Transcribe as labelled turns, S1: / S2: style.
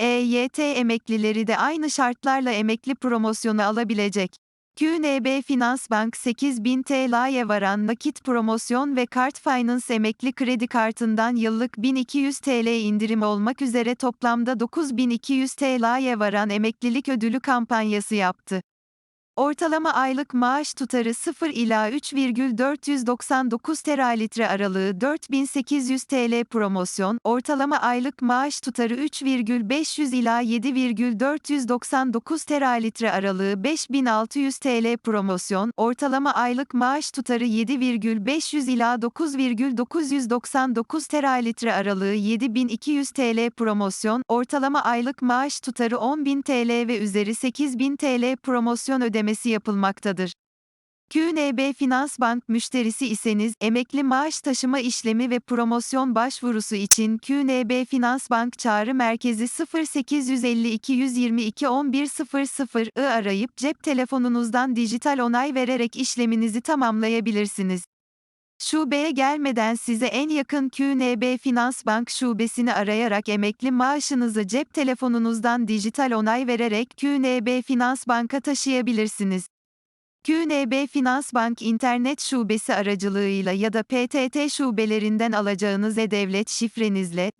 S1: EYT emeklileri de aynı şartlarla emekli promosyonu alabilecek. QNB Finans Bank 8000 TL'ye varan nakit promosyon ve Kart Finance emekli kredi kartından yıllık 1200 TL indirim olmak üzere toplamda 9200 TL'ye varan emeklilik ödülü kampanyası yaptı. Ortalama aylık maaş tutarı 0 ila 3,499 teralitre aralığı 4800 TL promosyon, ortalama aylık maaş tutarı 3,500 ila 7,499 teralitre aralığı 5600 TL promosyon, ortalama aylık maaş tutarı 7,500 ila 9,999 teralitre aralığı 7200 TL promosyon, ortalama aylık maaş tutarı 10.000 TL ve üzeri 8.000 TL promosyon ödemesi yapılmaktadır. QNB Finans Bank müşterisi iseniz, emekli maaş taşıma işlemi ve promosyon başvurusu için QNB Finans Bank Çağrı Merkezi 0852 122 1100'ı arayıp cep telefonunuzdan dijital onay vererek işleminizi tamamlayabilirsiniz. Şubeye gelmeden size en yakın QNB Finans Bank şubesini arayarak emekli maaşınızı cep telefonunuzdan dijital onay vererek QNB Finans Bank'a taşıyabilirsiniz. QNB Finans Bank internet şubesi aracılığıyla ya da PTT şubelerinden alacağınız e-devlet şifrenizle